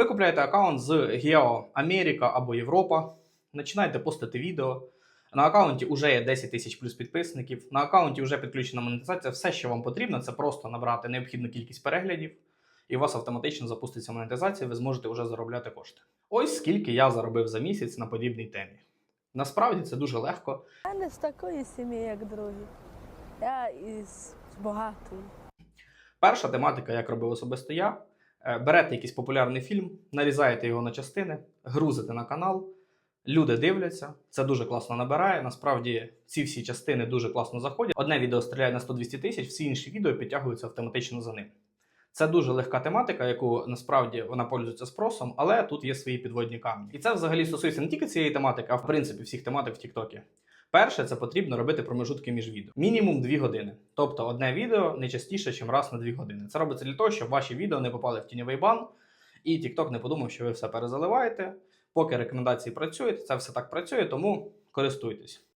Ви купляєте аккаунт з Geo Америка або Європа, починаєте постити відео. На аккаунті вже є 10 тисяч плюс підписників. На аккаунті вже підключена монетизація. Все, що вам потрібно, це просто набрати необхідну кількість переглядів, і у вас автоматично запуститься монетизація, ви зможете вже заробляти кошти. Ось скільки я заробив за місяць на подібній темі. Насправді це дуже легко. Я не з такої сім'ї, як другі. Я із багатої. Перша тематика, як робив особисто я, берете якийсь популярний фільм, нарізаєте його на частини, грузите на канал. Люди дивляться, це дуже класно набирає. Насправді ці всі частини дуже класно заходять. Одне відео стріляє на 100-200 тисяч, всі інші відео підтягуються автоматично за ним. Це дуже легка тематика, яку насправді вона пользується спросом, але тут є свої підводні камні. І це взагалі стосується не тільки цієї тематики, а в принципі всіх тематик в Тіктокі. Перше, це потрібно робити промежутки між відео. Мінімум 2 години. Тобто одне відео не частіше, ніж раз на 2 години. Це робиться для того, щоб ваші відео не попали в тіньовий бан, і TikTok не подумав, що ви все перезаливаєте. Поки рекомендації працюють, це все так працює, тому користуйтесь.